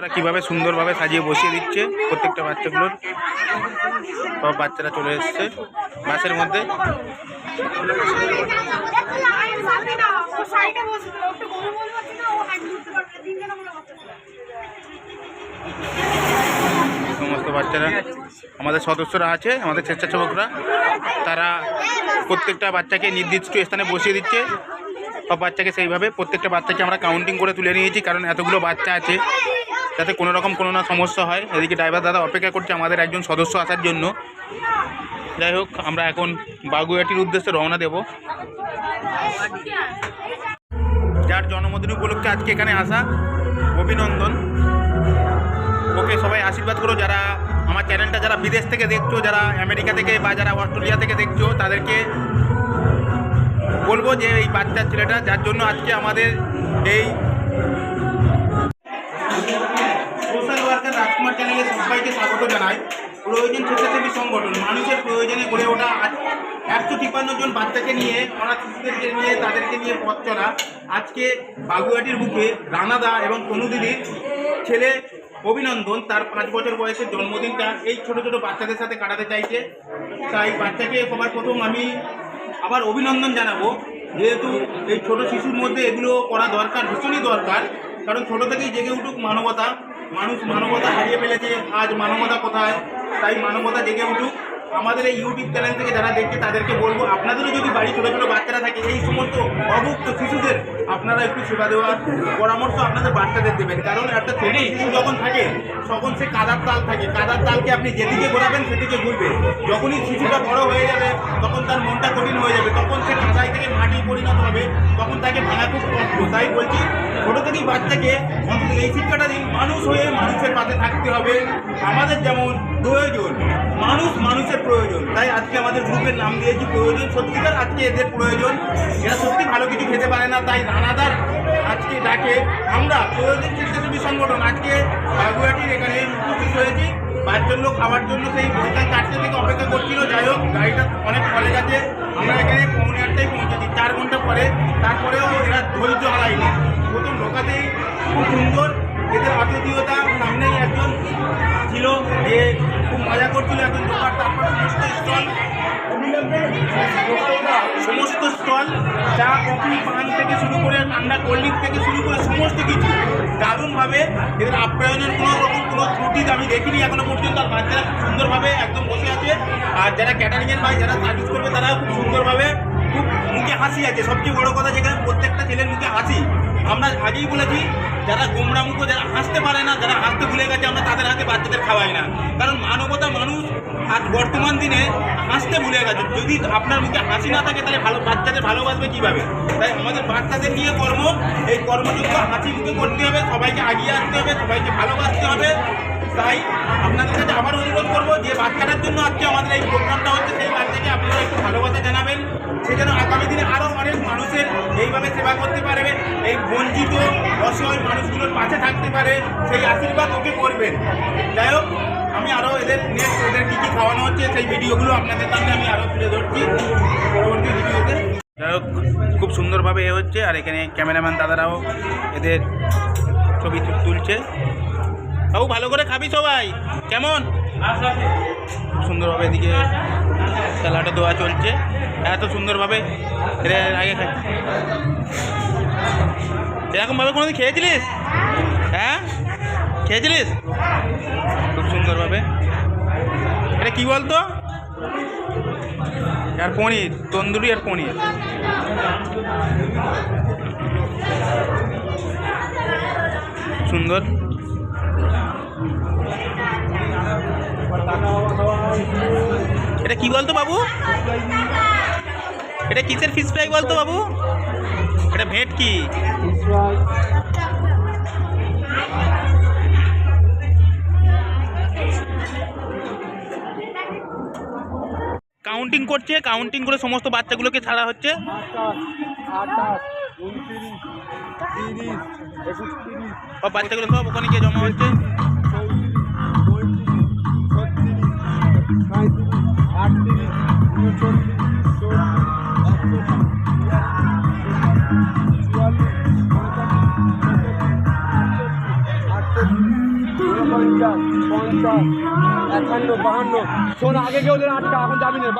ওরা কীভাবে সুন্দরভাবে সাজিয়ে বসিয়ে দিচ্ছে প্রত্যেকটা বাচ্চাগুলোর? সব বাচ্চারা চলে এসছে বাসের মধ্যে। সমস্ত বাচ্চারা, আমাদের সদস্যরা আছে, আমাদের স্বেচ্ছাসেবকরা। তারা প্রত্যেকটা বাচ্চাকে নির্দিষ্ট স্থানে বসিয়ে দিচ্ছে। সব বাচ্চাকে সেইভাবে প্রত্যেকটা বাচ্চাকে আমরা কাউন্টিং করে তুলে নিয়েছি, কারণ এতগুলো বাচ্চা আছে। যাতে কোনো রকম কোনো না সমস্যা হয়। এদিকে ড্রাইভার দাদা অপেক্ষা করছে আমাদের একজন সদস্য আসার জন্য। যাই হোক, আমরা এখন বাগুয়াটির উদ্দেশ্যে রওনা দেব। যার জন্মদিন উপলক্ষে আজকে এখানে আসা অভিনন্দন। ওকে সবাই আশীর্বাদ করো, যারা আমার চ্যানেলটা যারা বিদেশ থেকে দেখছ, যারা আমেরিকা থেকে বা যারা অস্ট্রেলিয়া থেকে দেখছ, তাদেরকে বলব যে এই বাচ্চা ছেলেটা, যার জন্য আজকে আমাদের এই তিপ্পান্ন জন বাচ্চাকে নিয়ে অনাথ শিশুদেরকে নিয়ে, তাদেরকে নিয়ে পথ চলা। আজকে বাগুয়াটির বুকে রানাদা এবং তনুদিদির ছেলে অভিনন্দন, তার পাঁচ বছর বয়সের জন্মদিনটা এই ছোট ছোট বাচ্চাদের সাথে কাটাতে চাইছে। তাই বাচ্চাকে সবার প্রথম আমি আবার অভিনন্দন জানাব। যেহেতু এই ছোট শিশুর মধ্যে এগুলো করা দরকার, ভীষণই দরকার। কারণ ছোট থেকেই জেগে উঠুক মানবতা। মানুষ মানবতা হারিয়ে ফেলেছে, আজ মানবতা কোথায়? তাই মানবতা জেগে উঠুক। আমাদের এই ইউটিউব চ্যানেল থেকে যারা দেখছে তাদেরকে বলব আপনাদেরও যদি বাড়ি ছোটো ছোটো বাচ্চারা থাকে এই সমস্ত অভুক্ত শিশুদের আপনারা একটু সেবা দেওয়ার পরামর্শ আপনাদের বাচ্চাদের দেবেন। কারণ একটা ছোট শিশু যখন থাকে তখন সে কাদার তাল থাকে। কাদার তালকে আপনি যেদিকে ঘোরাবেন সেদিকে ঘুরবে। যখনই শিশুটা বড় হয়ে যাবে তখন তার মনটা কঠিন হয়ে যাবে। তখন সে কাদায় থেকে মাটি পরিণত হবে। তখন তাকে ভাঙা খুব কষ্ট। তাই বলছি ছোটো থেকেই বাচ্চাকে অন্তত এই শিক্ষাটা দিন। মানুষ হয়ে মানুষের পাশে থাকতে হবে। আমাদের যেমন প্রয়োজন, মানুষ মানুষের প্রয়োজন। তাই আজকে আমাদের গ্রুপের নাম দিয়েছি, প্রয়োজন সত্যিকার আজকে এদের প্রয়োজন। এরা সত্যি ভালো কিছু খেতে পারে না, তাই রানাদার আজকে ডাকে। আমরা প্রয়োজন স্বেচ্ছাসেবী সংগঠন। আজকে বাগুয়াটির এখানে উপস্থিত হয়েছি। বাচ্চার লোক খাওয়ার জন্য সেই বিকাল চারটে থেকে অপেক্ষা করছিল। যাই হোক, গাড়িটা অনেক পরে গেছে। আমরা এখানে পৌনে আটটায় পৌঁছেছি, চার ঘণ্টা পরে। তারপরেও এরা ধৈর্য হারায়নি। প্রথম ঢোকাতেই খুব সুন্দর। এদের আতিথীয়তা সামনেই একজন ছিল যে খুব মজা করছিল, একজন দোকান তারপর সমস্ত স্টল। সমস্ত স্টল, চা, কফি, পান থেকে শুরু করে ঠান্ডা কোল্ড থেকে শুরু করে সমস্ত কিছু দারুণভাবে এদের আপ্যায়নের কোনো রকম কোনো ত্রুটি আমি দেখিনি এখনও পর্যন্ত। আর বাচ্চারা সুন্দরভাবে একদম বসে আছে। আর যারা ক্যাটারিংয়ের ভাই, যারা সার্ভিস করবে, তারা খুব আছে, সবচেয়ে বড় কথা যেখানে প্রত্যেকটা ছেলের মুখে হাসি। আমরা আগেই বলেছি, যারা গোমরা মুখো, যারা হাসতে পারে না, যারা হাসতে ভুলে গেছে, আমরা তাদের হাতে বাচ্চাদের খাওয়াই না। কারণ মানবতা মানুষ আজ বর্তমান দিনে হাসতে ভুলে গেছে। যদি আপনার মুখে হাসি না থাকে, তাহলে ভালো বাচ্চাদের ভালোবাসবে কীভাবে? তাই আমাদের বাচ্চাদের নিয়ে কর্ম। এই কর্মযুক্ত হাসি মুখে করতে হবে, সবাইকে আগিয়ে আসতে হবে, সবাইকে ভালোবাসতে হবে। তাই আপনাদের কাছে আবার অনুরোধ করব, যে বাচ্চাটার জন্য আজকে আমাদের এই প্রোগ্রামটা হচ্ছে, সেই বাচ্চাকে সেবা করতে পারবে, এই বঞ্চিত, অসহায় মানুষগুলোর পাশে থাকতে পারে, সেই আশীর্বাদ ওকে করবেন। যাই হোক, আমি আরও এদের নেক্সট ওদের কী কী খাওয়ানো হচ্ছে, সেই ভিডিওগুলো আপনাদের সামনে আমি আরও তুলে ধরছি পরবর্তী ভিডিওতে। যাই হোক, খুব সুন্দরভাবে এ হচ্ছে, আর এখানে ক্যামেরাম্যান দাদারাও এদের ছবি তুলছে। বাবু, ভালো করে খাবি সবাই। কেমন? সুন্দরভাবে এদিকে খেলাটা দেওয়া চলছে। এত সুন্দরভাবে আগে এরকমভাবে কোনোদিন খেয়েছিলিস? হ্যাঁ? খেয়েছিলিস? খুব সুন্দরভাবে। এটা কী বলতো? আর পনির, তন্দুরি আর পনির। সুন্দর। এটা কি বলতো বাবু? এটা কিসের ফিস ফ্রাই বলতো বাবু? এটা ভেট কি কাউন্টিং করছে কাউন্টিং করে সমস্ত বাচ্চাগুলোকে ছাড়া হচ্ছে। সব বাচ্চাগুলো সব ওখানে গিয়ে জমা হচ্ছে। ঊনপঞ্চাশ পঞ্চাশ একান্ন বাহান্ন। শোন আগে কেউ আটকা এখন যাবি না।